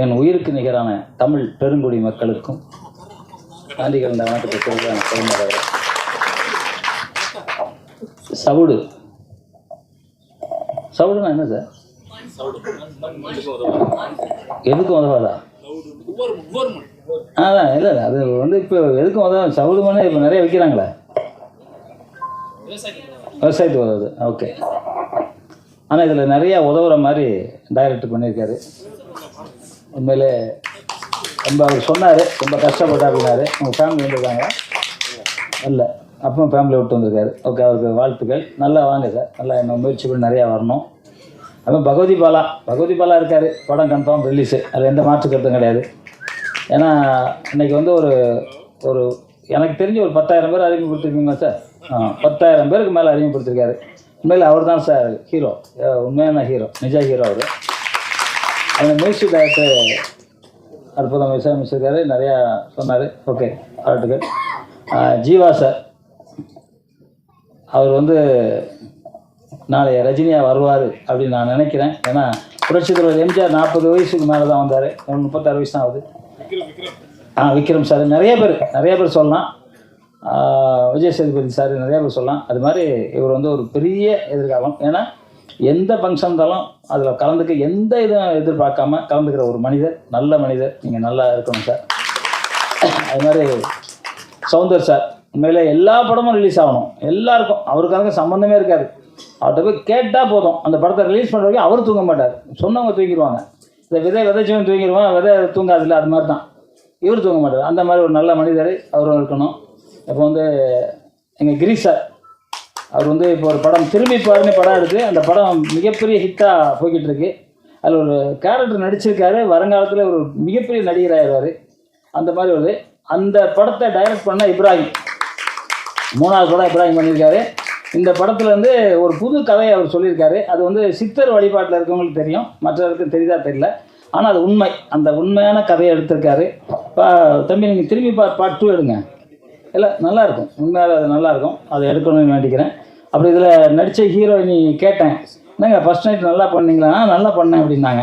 என் உயிருக்கு நிகரான தமிழ் பெருங்குடி மக்களுக்கும் காந்தி கலந்த வணக்கத்தை சொல்கிறேன் பெருமளவு சவுடு. சவுடுனா என்ன சார்? எதுக்கும் உதவாதா? அதான் இல்லை இல்லை அது வந்து இப்போ எதுக்கும் உதவும் சவுடு மண்ணு இப்போ நிறைய விற்கிறாங்களே விவசாயத்துக்கு உதவுது. ஓகே. ஆனால் இதில் நிறையா உதவுற மாதிரி டைரக்ட் பண்ணியிருக்காரு. உண்மையிலே ரொம்ப அவர் சொன்னார் ரொம்ப கஷ்டப்பட்டா அப்படின்னாரு உங்கள் ஃபேமிலி வந்திருக்காங்க இல்லை அப்பவும் ஃபேமிலி விட்டு வந்திருக்காரு. ஓகே அவருக்கு வாழ்த்துக்கள். நல்லா வாங்க சார் நல்லா இன்னும் முயற்சி பண்ணி நிறையா வரணும். அப்புறம் பகவதி பாலா பகவதி பாலா இருக்கார். படம் கன்ஃபார்ம் ரிலீஸு அதில் எந்த மாற்று கருத்தும் கிடையாது. ஏன்னா இன்றைக்கி வந்து ஒரு ஒரு எனக்கு தெரிஞ்சு ஒரு பத்தாயிரம் பேர் அறிமுகப்படுத்திருக்கீங்களா சார் ஆ பத்தாயிரம் பேருக்கு மேலே அறிமுகப்படுத்திருக்காரு. உண்மையில் அவர் தான் சார் ஹீரோ உண்மையான ஹீரோ நிஜ ஹீரோ அவர். அந்த மியூசிக் டைரக்டர் அற்புதம் இசையமைச்சிருக்காரு நிறையா சொன்னார். ஓகே பாராட்டுகள். ஜீவா சார் அவர் வந்து நாளைய ரஜினியா வருவார் அப்படின்னு நான் நினைக்கிறேன். ஏன்னா புரட்சி தலைவர் எம்ஜிஆர் நாற்பது வயசுக்கு மேலே தான் வந்தார் முப்பத்தாறு வயசு தான் ஆகுது. ஆ விக்ரம் சார் நிறைய பேர் நிறைய பேர் சொல்லலாம். விஜய் சேதுபதி சார் நிறைய பேர் சொல்லலாம். அது மாதிரி இவர் வந்து ஒரு பெரிய எதிர்காலம். ஏன்னா எந்த ஃபங்க்ஷன் இருந்தாலும் அதில் கலந்துக்க எந்த இதுவும் எதிர்பார்க்காம கலந்துக்கிற ஒரு மனிதர் நல்ல மனிதர். நீங்கள் நல்லா இருக்கணும் சார் அது மாதிரி சௌந்தர் சார் உண்மையில் எல்லா படமும் ரிலீஸ் ஆகணும். எல்லாருக்கும். அவருக்காக சம்மந்தமே இருக்காது. அவர்கிட்ட போய் கேட்டால் போதும். அந்த படத்தை ரிலீஸ் பண்ணுற வரைக்கும் அவர் தூங்க மாட்டார். சொன்னவங்க தூங்கிடுவாங்க. இந்த விதை விதைச்சவன் தூங்கிடுவான் விதை தூங்காதில்ல அது மாதிரி தான் இவர் தூங்க மாட்டார். அந்த மாதிரி ஒரு நல்ல மனிதர் அவரும் இருக்கணும். இப்போ வந்து எங்கள் கிரீஷ் சார் அவர் வந்து இப்போ ஒரு படம் திரும்பி பாருன்னு படம் எடுத்து அந்த படம் மிகப்பெரிய ஹிட்டாக போய்கிட்டு இருக்கு அதில் ஒரு கேரக்டர் நடிச்சிருக்காரு வருங்காலத்தில் ஒரு மிகப்பெரிய நடிகராகிடுவார் அந்த மாதிரி ஒரு அந்த படத்தை டைரக்ட் பண்ண இப்ராஹிம். மூணாவது படம் இப்ராஹிம் பண்ணியிருக்காரு. இந்த படத்தில் வந்து ஒரு புது கதையை அவர் சொல்லியிருக்காரு. அது வந்து சித்தர் வழிபாட்டில் இருக்கவங்களுக்கு தெரியும் மற்றவருக்கு தெரியுதா தெரியல. ஆனால் அது உண்மை. அந்த உண்மையான கதையை எடுத்திருக்காரு. பா தம்பி நீங்கள் திரும்பி பா பார்ட் டூ எடுங்க. இல்லை நல்லா இருக்கும் உண்மையால அது நல்லா இருக்கும் அதை எடுக்கணும்னு வேண்டிக்கிறேன் அப்புறம் இதில் நடித்த ஹீரோயினி கேட்டேன். என்னங்க ஃபஸ்ட் நைட் நல்லா பண்ணீங்களா? "ஆ, நல்லா பண்ணேன் அப்படின்னாங்க.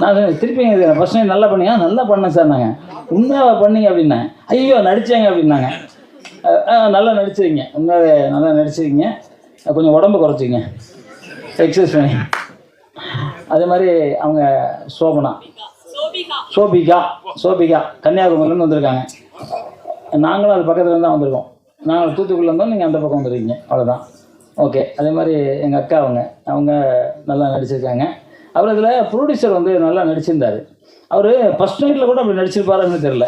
நான் திருப்பி ஃபஸ்ட் நைட் நல்லா பண்ணீங்க "ஆ, நல்லா பண்ணேன் சார் நாங்கள் உண்மையாக பண்ணீங்க அப்படின்னேன். ஐயோ நடித்தேங்க அப்படின்னாங்க. "அஹ், ஆ நல்லா நடிச்சிருங்க உண்மையாகவே நல்லா நடிச்சிருக்கீங்க அஹ், கொஞ்சம் உடம்பு குறைச்சிங்க. எக்ஸசைஸ் பண்ணி. அதே மாதிரி அவங்க சோபனா. சோபிகா. சோபிகா. கன்னியாகுமரியிலேருந்து வந்திருக்காங்க. நாங்களும் அது பக்கத்தில் தான் வந்திருக்கோம். நாங்கள் தூத்துக்குடியில் இருந்தோம் நீங்கள் அந்த பக்கம் வந்துருக்கீங்க. அவ்வளோதான் ஓகே அதே மாதிரி எங்கள் அக்கா அவங்க அவங்க நல்லா நடிச்சிருக்காங்க. அவர் இதில் ப்ரொடியூசர் வந்து நல்லா நடிச்சிருந்தார். அவர் ஃபஸ்ட் நைட்டில் கூட அப்படி நடிச்சிருப்பாருன்னு தெரில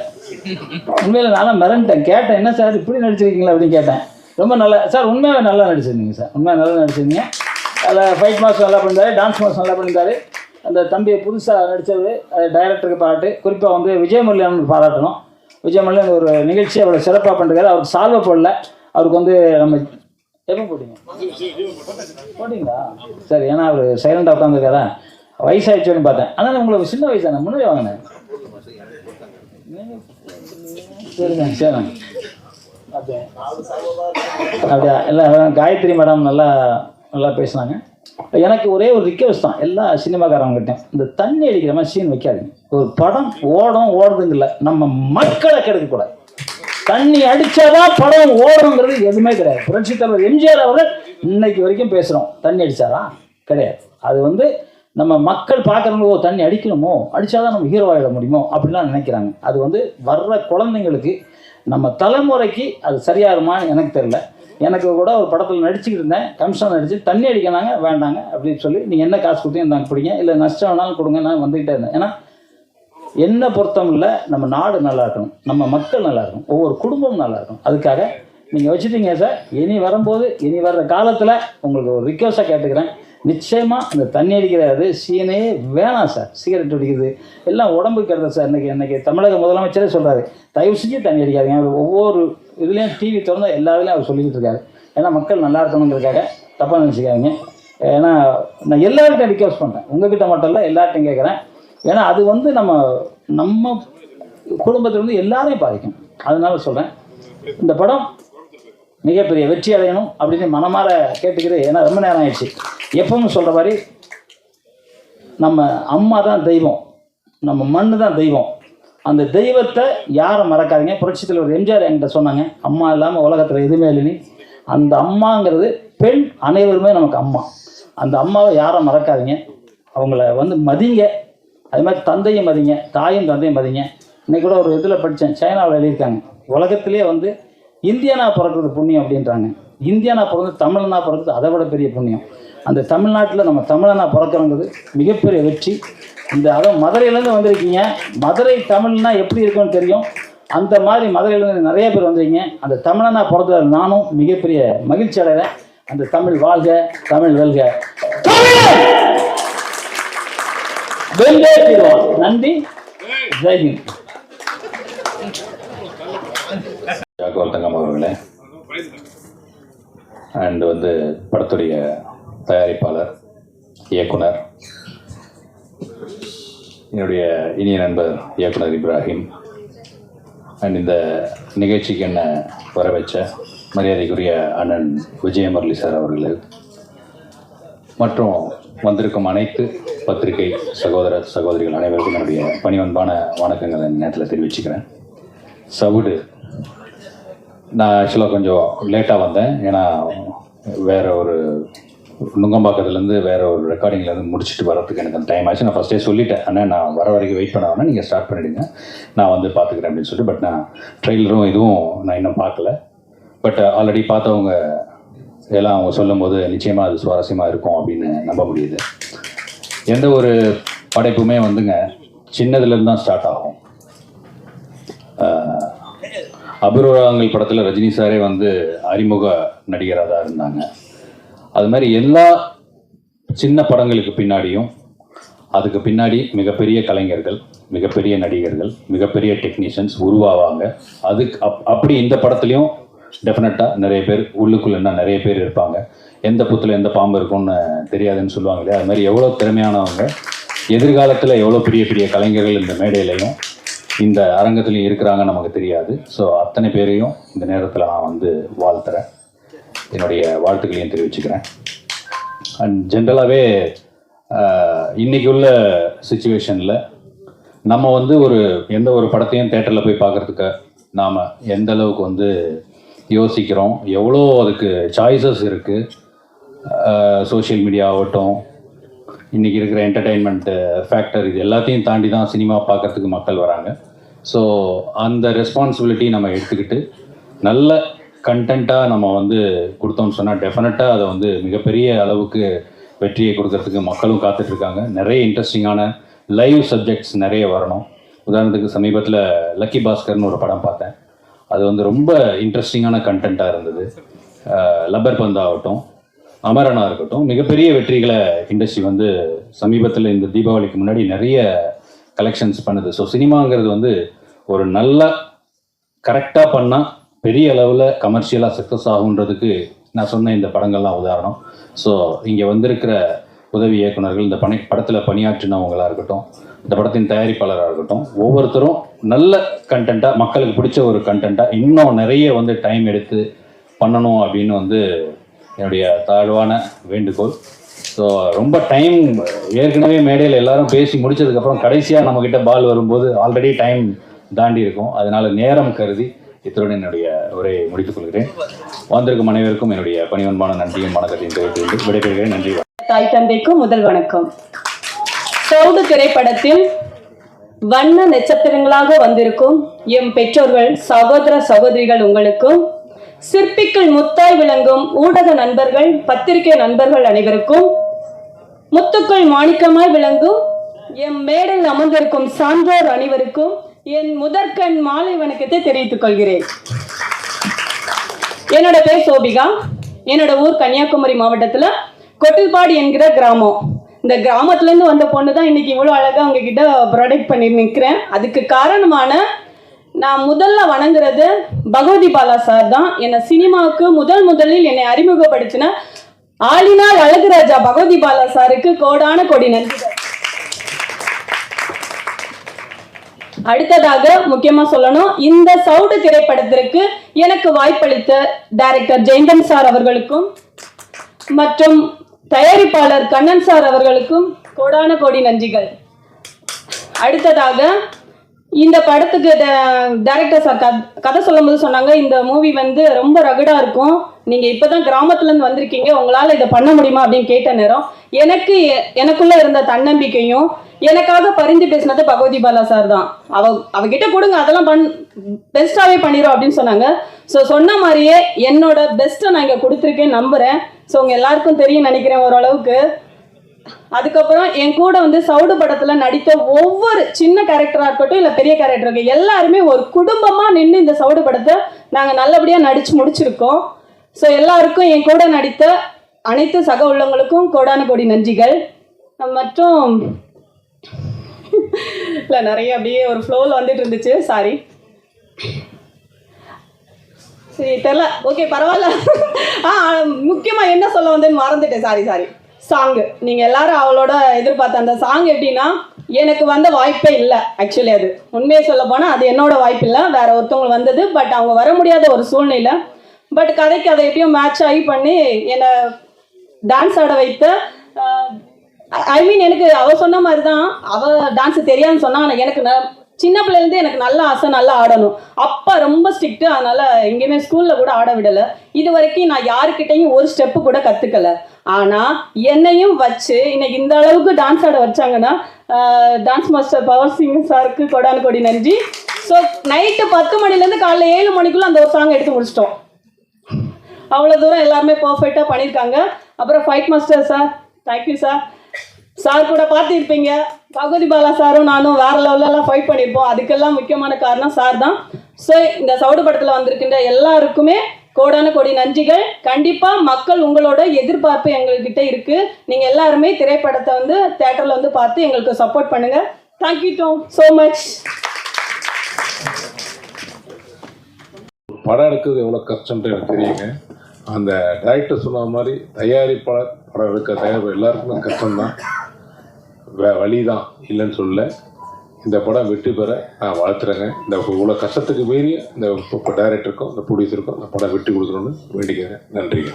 உண்மையில் நானும் மிரண்டேன். கேட்டேன் என்ன சார் இப்படி நடிச்சிருக்கீங்களா? அப்படின்னு கேட்டேன். ரொம்ப நல்லா சார் உண்மையாகவே நல்லா நடிச்சிருந்தீங்க சார். உண்மையாக நல்லா நடிச்சிருந்தீங்க. அதில் ஃபைட் மாஸ் நல்லா பண்ணியிருந்தாரு டான்ஸ் மாஸ் நல்லா பண்ணியிருந்தாரு அந்த தம்பியை புதுசாக நடித்தது டைரக்டருக்கு பாராட்டு. குறிப்பாக வந்து விஜய் விஜயமுரளியன் பாராட்டணும். விஜயமுரளியன் ஒரு நிகழ்ச்சி அவ்வளோ சிறப்பாக பண்ணுறாரு அவருக்கு சால்வை போடல. அவருக்கு வந்து நம்ம எப்போ போட்டீங்க? போட்டிங்களா? சரி ஏன்னா அவர் சைலண்டாக உட்காந்துருக்காரா வயசாகிடுச்சோன்னு பார்த்தேன். ஆனால் உங்களுக்கு சின்ன வயசு தானே? முன்னாடி வாங்கினேன் சரிங்க சரிங்க. அப்படியா? இல்லை எல்லாம் காயத்ரி மேடம் நல்லா நல்லா பேசினாங்க. எனக்கு ஒரே ஒரு ரிக்வஸ்ட் தான். எல்லா சினிமாக்காரவங்ககிட்ட இந்த தண்ணி அடிக்கிற மாதிரி சீன் வைக்காதீங்க. ஒரு படம் ஓடும் ஓடுதுங்கல்ல நம்ம மக்களை கெடுக்கக்கூடாது தண்ணி அடிச்சாதான் படம் ஓடுங்கிறது எதுவுமே கிடையாது. புரட்சி தலைவர் எம்ஜிஆர் அவர்கள் இன்னைக்கு வரைக்கும் பேசுகிறோம் தண்ணி அடிச்சாரா? கிடையாது. அது வந்து நம்ம மக்கள் பார்க்குறவங்க ஓ தண்ணி அடிக்கணுமோ? அடித்தாதான் நம்ம ஹீரோ ஆகிட முடியுமோ? அப்படிலாம் நினைக்கிறாங்க. அது வந்து வர்ற குழந்தைங்களுக்கு நம்ம தலைமுறைக்கு அது சரியாகுமான்னு எனக்கு தெரியல. எனக்கு கூட ஒரு படத்தில் நடிச்சுக்கிட்டு இருந்தேன். கமிஷன் நடிச்சு தண்ணி அடிக்கணாங்க வேண்டாங்க அப்படின்னு சொல்லி நீங்கள் என்ன காசு கொடுத்தீங்க இருந்தாங்க பிடிங்க இல்லை நஷ்டம் வேணாலும் கொடுங்க நான் வந்துக்கிட்டே இருந்தேன். ஏன்னா என்னை பொறுத்தவரையில் நம்ம நாடு நல்லா இருக்கணும் நம்ம மக்கள் நல்லா இருக்கணும் ஒவ்வொரு குடும்பமும் நல்லா இருக்கணும். அதுக்காக நீங்கள் வச்சுட்டீங்க சார் இனி வரும்போது இனி வர்ற காலத்தில் உங்களுக்கு ஒரு ரிக்வஸ்ட்டாக கேட்டுக்கிறேன். நிச்சயமாக இந்த தண்ணி அடிக்கிறது சீனே வேணாம் சார் சிகரெட் அடிக்கிறது எல்லாம் உடம்புக்கு கெடுதல் சார் இன்றைக்கி இன்றைக்கி தமிழக முதலமைச்சரே சொல்கிறாரு தயவு செஞ்சு தண்ணி அடிக்காதீங்க. அவர் ஒவ்வொரு இதுலேயும் டிவி திறந்தா எல்லா இதுலேயும் அவர் சொல்லிக்கிட்டு இருக்காரு. ஏன்னா மக்கள் நல்லா இருக்கணுங்கிறதுக்காக தப்பாக நினச்சிக்காதீங்க. ஏன்னா நான் எல்லாருக்கும் ரிக்வஸ்ட் பண்ணுறேன் உங்ககிட்ட மட்டும் இல்லை எல்லார்ட்டையும் கேட்குறேன் ஏன்னா அது வந்து நம்ம நம்ம குடும்பத்தில் வந்து எல்லாரையும் பாதிக்கும். அதனால சொல்கிறேன் இந்த படம் மிகப்பெரிய வெற்றி அடையணும் அப்படின்னு மனமாற கேட்டுக்கிறேன் ஏன்னா ரொம்ப நேரம் ஆயிடுச்சு. எப்பவும் சொல்கிற மாதிரி நம்ம அம்மா தான் தெய்வம். நம்ம மண்ணு தான் தெய்வம். அந்த தெய்வத்தை யாரை மறக்காதீங்க? புரட்சி தலைவர் எம்ஜிஆர் என்கிட்ட சொன்னாங்க அம்மா இல்லாமல் உலகத்தில் எதுவுமே இல்லைன்னு அந்த அம்மாங்கிறது பெண் அனைவருமே நமக்கு அம்மா. அந்த அம்மாவை யாரை மறக்காதீங்க? அவங்கள வந்து மதிங்க. அது மாதிரி தந்தையும் மதிங்க தாயும் தந்தையும் மதிங்க. இன்னைக்கு கூட ஒரு இதில் படித்தேன் சைனாவில் எழுதியிருக்காங்க. உலகத்திலே வந்து இந்தியனா பிறக்கிறது புண்ணியம் அப்படின்றாங்க. இந்தியனா பிறந்து தமிழனா பிறக்கிறது அதை விட பெரிய புண்ணியம். அந்த தமிழ்நாட்டில் நம்ம தமிழனா பிறக்கிறோங்கிறது மிகப்பெரிய வெற்றி. இந்த அதுவும் மதுரையிலேருந்து வந்திருக்கீங்க. மதுரை தமிழ்னா எப்படி இருக்கும்னு தெரியும். அந்த மாதிரி மதுரையிலேருந்து நிறைய பேர் வந்திருக்கீங்க. அந்த தமிழனா பிறந்தது நானும் மிகப்பெரிய மகிழ்ச்சி அடைகிறேன். அந்த தமிழ் வாழ்க தமிழ் வெல்க. வெல்லே திருவாஸ் நன்றி. ஜெய்ஹிந்த் ஜாக்குவால் தங்கம் அவர்களே. அண்ட் வந்து படத்துடைய தயாரிப்பாளர் இயக்குனர் என்னுடைய இனிய நண்பர் இயக்குனர் இப்ராஹிம். அண்ட் இந்த நிகழ்ச்சிக்கு என்ன வர மரியாதைக்குரிய அண்ணன் விஜயமுரளி சார் அவர்கள். மற்றும் வந்திருக்கும் அனைத்து பத்திரிகை சகோதர சகோதரிகள் அனைவருக்கும் என்னுடைய பணிவன்பான வணக்கங்களை இந்த நேரத்தில் தெரிவிச்சுக்கிறேன். சவுடு நான் ஆக்சுவலாக கொஞ்சம் லேட்டாக வந்தேன். ஏன்னா வேறு ஒரு நுங்கம்பாக்கத்துலேருந்து வேறு ஒரு ரெக்கார்டிங்லேருந்து முடிச்சுட்டு வரதுக்கு எனக்கு அந்த டைம் ஆச்சு. நான் ஃபஸ்ட்டே சொல்லிட்டேன். அண்ணா நான் வர வரைக்கும் வெயிட் பண்ண நீங்கள் ஸ்டார்ட் பண்ணிடுங்க. நான் வந்து பார்த்துக்கிறேன் அப்படின்னு சொல்லிட்டு பட் நான் ட்ரெய்லரும் இதுவும் நான் இன்னும் பார்க்கல பட் ஆல்ரெடி பார்த்தவங்க எல்லாம் அவங்க சொல்லும்போது நிச்சயமாக அது சுவாரஸ்யமாக இருக்கும் அப்படின்னு நம்ப முடியுது. எந்த ஒரு படைப்புமே வந்துங்க சின்னதுலேருந்து தான் ஸ்டார்ட் ஆகும். ஆஹ், அபூர்வங்கள் படத்தில் ரஜினி சாரே வந்து அறிமுக நடிகராக தான் இருந்தாங்க. அது மாதிரி எல்லா சின்ன படங்களுக்கு பின்னாடியும் அதுக்கு பின்னாடி மிகப்பெரிய கலைஞர்கள் மிகப்பெரிய நடிகர்கள் மிகப்பெரிய டெக்னீஷியன்ஸ் உருவாவாங்க. அதுக்கு அப் அப்படி இந்த படத்துலையும் டெஃபினட்டாக நிறைய பேர் உள்ளுக்குள்ளேன்னா நிறைய பேர் இருப்பாங்க. எந்த புத்தில் எந்த பாம்பு இருக்கும்னு தெரியாதுன்னு சொல்லுவாங்க இல்லையா? அது மாதிரி எவ்வளோ திறமையானவங்க எதிர்காலத்தில் எவ்வளோ பெரிய பெரிய கலைஞர்கள் இந்த மேடையிலையும் இந்த அரங்கத்துலையும் இருக்கிறாங்க நமக்கு தெரியாது. ஸோ அத்தனை பேரையும் இந்த நேரத்தில் நான் வந்து வாழ்த்துறேன். என்னுடைய வாழ்த்துக்களையும் தெரிவிச்சுக்கிறேன். அண்ட் ஜென்ரலாகவே இன்றைக்கி உள்ள சுச்சுவேஷனில் நம்ம வந்து ஒரு எந்த ஒரு படத்தையும் தேட்டரில் போய் பார்க்குறதுக்கு நாம் எந்த அளவுக்கு வந்து யோசிக்கிறோம் எவ்வளோ அதுக்கு சாய்ஸஸ் இருக்குது சோஷியல் மீடியா ஆகட்டும் இன்றைக்கி இருக்கிற என்டர்டெயின்மெண்ட்டு ஃபேக்டர் இது எல்லாத்தையும் தாண்டி தான் சினிமா பார்க்கறதுக்கு மக்கள் வராங்க. ஸோ அந்த ரெஸ்பான்சிபிலிட்டி நம்ம எடுத்துக்கிட்டு நல்ல கண்டென்ட்டாக நம்ம வந்து கொடுத்தோம்னு சொன்னால் டெஃபினட்டாக அதை வந்து மிகப்பெரிய அளவுக்கு வெற்றியை கொடுக்கறதுக்கு மக்களும் காத்துட்ருக்காங்க. நிறைய இன்ட்ரெஸ்டிங்கான லைவ் சப்ஜெக்ட்ஸ் நிறைய வரணும். உதாரணத்துக்கு சமீபத்தில் லக்கி பாஸ்கர்னு ஒரு படம் பார்த்தேன். அது வந்து ரொம்ப இன்ட்ரெஸ்டிங்கான கண்டென்ட்டாக இருந்தது. லப்பர் பந்தாகட்டும் அமரனா இருக்கட்டும் மிகப்பெரிய வெற்றிகளை இண்டஸ்ட்ரி வந்து சமீபத்தில் இந்த தீபாவளிக்கு முன்னாடி நிறைய கலெக்ஷன்ஸ் பண்ணுது. ஸோ சினிமாங்கிறது வந்து ஒரு நல்ல கரெக்டாக பண்ணால் பெரிய அளவில் கமர்ஷியலாக சக்ஸஸ் ஆகுன்றதுக்கு நான் சொன்ன இந்த படங்கள்லாம் உதாரணம். ஸோ இங்கே வந்திருக்கிற உதவி இயக்குனர்கள் இந்த பணி படத்தில் பணியாற்றினவங்களாக இருக்கட்டும் இந்த படத்தின் தயாரிப்பாளராக இருக்கட்டும் ஒவ்வொருத்தரும் நல்ல கண்டென்ட்டாக மக்களுக்கு பிடிச்ச ஒரு கண்டென்ட்டாக இன்னும் நிறைய வந்து டைம் எடுத்து பண்ணணும் அப்படின்னு வந்து என்னுடைய தாழ்வான வேண்டுகோள். ஸோ ரொம்ப டைம் ஏற்கனவே மேடையில் எல்லாரும் பேசி முடிச்சதுக்கப்புறம் கடைசியாக நம்மக்கிட்ட பால் வரும்போது ஆல்ரெடி டைம் தாண்டி இருக்கும். அதனால் நேரம் கருதி இத்துடன் என்னுடைய உரையை முடித்துக் கொள்கிறேன். வந்திருக்கும் அனைவருக்கும் என்னுடைய பணிவன்பான நன்றியும் வணக்கத்தையும் தெரிவித்து விடைபெறுகிறேன். நன்றி தாய் தந்தைக்கும் முதல் வணக்கம். சவுடு திரைப்படத்தில் வண்ண நட்சத்திரங்களாக வந்திருக்கும் எம் பெற்றோர்கள் சகோதர சகோதரிகள் உங்களுக்கும் சிற்பிக்குள் முத்தாய் விளங்கும் ஊடக நண்பர்கள் பத்திரிகை நண்பர்கள் அனைவருக்கும் முத்துக்குள் மாணிக்கமாய் விளங்கும் எம் மேடையில் அமர்ந்திருக்கும் சான்றோர் அனைவருக்கும் என் முதற்கண் மாலை வணக்கத்தை தெரிவித்துக் கொள்கிறேன். என்னோட பேர் சோபிகா. என்னோட ஊர் கன்னியாகுமரி மாவட்டத்தில் கொட்டில்பாடி என்கிற கிராமம். இந்த கிராமத்துலேருந்து வந்த பொண்ணு தான் இன்னைக்கு இவ்வளோ அழகாக உங்ககிட்ட ப்ரொடக்ட் பண்ணி நிற்கிறேன் அதுக்கு காரணமான நான் முதல்ல வணங்குறது பகவதி பாலா சார் தான். என்னை சினிமாவுக்கு முதல் முதலில் என்னை அறிமுகப்படுத்தின ஆளினால் அழகுராஜா பகவதி பாலா சாருக்கு கோடான கோடி நன்றிகள். அடுத்ததாக முக்கியமா சொல்லணும் இந்த சவுடு திரைப்படத்திற்கு எனக்கு வாய்ப்பளித்த டைரக்டர் ஜெயந்தன் சார் அவர்களுக்கும் மற்றும் தயாரிப்பாளர் கண்ணன் சார் அவர்களுக்கும் கோடான கோடி நன்றிகள். அடுத்ததாக இந்த படத்துக்கு டைரக்டர் சார் கத் கதை சொல்லும்போது சொன்னாங்க இந்த மூவி வந்து ரொம்ப ரகடா இருக்கும். நீங்க இப்பதான் கிராமத்துல இருந்து வந்திருக்கீங்க உங்களால இதை பண்ண முடியுமா அப்படின்னு கேட்ட நேரம் எனக்கு எ- எனக்குள்ள இருந்த தன்னம்பிக்கையும் எனக்காக பரிந்து பேசினது பகவதி பாலா சார் தான். அவ அவகிட்ட கொடுங்க அதெல்லாம் பண் பெஸ்ட்டாகவே பண்ணிடும் அப்படின்னு சொன்னாங்க. ஸோ சொன்ன மாதிரியே என்னோட பெஸ்ட்டை நான் இங்கே கொடுத்துருக்கேன் நம்புகிறேன் ஸோ உங்க எல்லாருக்கும் தெரியும் நினைக்கிறேன் ஓரளவுக்கு. அதுக்கப்புறம் என் கூட வந்து சவுடு படத்துல நடித்த ஒவ்வொரு சின்ன கேரக்டரா இருக்கட்டும் இல்ல பெரிய கேரக்டர் இருக்கு எல்லாருமே ஒரு குடும்பமா நின்று இந்த சவுடு படத்தை நாங்க நல்லபடியா நடிச்சு முடிச்சிருக்கோம். ஸோ எல்லாருக்கும் என் கூட நடித்த அனைத்து சக உள்ளவங்களுக்கும் கோடான கோடி நன்றிகள். மற்றும் இல்லை நிறைய அப்படியே ஒரு ஃப்ளோவில் வந்துட்டு இருந்துச்சு. சாரி சரி தெரில ஓகே பரவாயில்ல. ஆ முக்கியமாக என்ன சொல்ல வந்தேன்னு மறந்துட்டேன். Sorry sorry song. நீங்கள் எல்லாரும் அவளோட எதிர்பார்த்த அந்த சாங் எப்படின்னா எனக்கு வந்த வாய்ப்பே இல்லை ஆக்சுவலி அது. உண்மையை சொல்ல போனால் அது என்னோட வாய்ப்பு இல்லை வேற ஒருத்தவங்களுக்கு வந்தது பட் அவங்க வர முடியாத ஒரு சூழ்நிலை. பட் கதைக்கு அதை எப்படியும் மேட்ச் ஆகி பண்ணி என்னை டான்ஸ் ஆட வைத்த ஐ மீன் எனக்கு அவ சொன்ன மாதிரி தான் அவ டான்ஸ் தெரியாதுன்னு சொன்னா எனக்கு ந- சின்ன பிள்ளைலேருந்து எனக்கு நல்ல ஆசை நல்லா ஆடணும். அப்பா ரொம்ப ஸ்ட்ரிக்ட்டு அதனால் எங்கேயுமே ஸ்கூலில் கூட ஆட விடலை. இது வரைக்கும் நான் யாருக்கிட்டையும் ஒரு ஸ்டெப்பு கூட கற்றுக்கலை ஆனா என்னையும் வச்சு இன்னைக்கு இந்த அளவுக்கு டான்ஸ் ஆட வச்சாங்கன்னா டான்ஸ் மாஸ்டர் பவர் சிங் சாருக்கு கொடான கொடி நன்றி ஸோ நைட்டு பத்து மணிலேருந்து காலைல ஏழு மணிக்குள்ள அந்த ஒரு சாங் எடுத்து முடிச்சிட்டோம். அவ்வளோ தூரம் எல்லாருமே பர்ஃபெக்டாக பண்ணியிருக்காங்க. அப்புறம் fight master sir thank you sir sir கூட பார்த்துருப்பீங்க. பகுதி பாலா சாரும் நானும் வேற லெவலெல்லாம் ஃபைட் பண்ணியிருப்போம். அதுக்கெல்லாம் முக்கியமான காரணம் சார் தான். ஸோ இந்த சவுடு படத்தில் வந்திருக்கின்ற எல்லாருக்குமே கோடான கோடி நன்றிகள். கண்டிப்பாக மக்கள் உங்களோட எதிர்பார்ப்பு எங்கள்கிட்ட இருக்கு. நீங்கள் எல்லாருமே திரைப்படத்தை வந்து தேட்டரில் வந்து பார்த்து எங்களுக்கு சப்போர்ட் பண்ணுங்க. தேங்க்யூ டோ ஸோ மச் படம் எடுக்கிறது எவ்வளோ கஷ்டன்ட்டு எனக்கு தெரியுங்க. அந்த டைரக்டர் சொன்ன மாதிரி தயாரிப்பாளர் படம் எடுக்க தயாரிப்பு எல்லாருக்குமே கஷ்டம்தான். வழி தான் இல்லைன்னு சொல்ல இந்த படம் வெற்றி பெற நான் வாழ்த்துறேங்க. இந்த இவ்வளோ கஷ்டத்துக்கு மீறி இந்த டைரக்டருக்கும் இந்த ப்ரொடியூசருக்கும் இந்த படம் வெற்றி கொடுக்கணும்னு வேண்டிக்கிறேன். நன்றிங்க.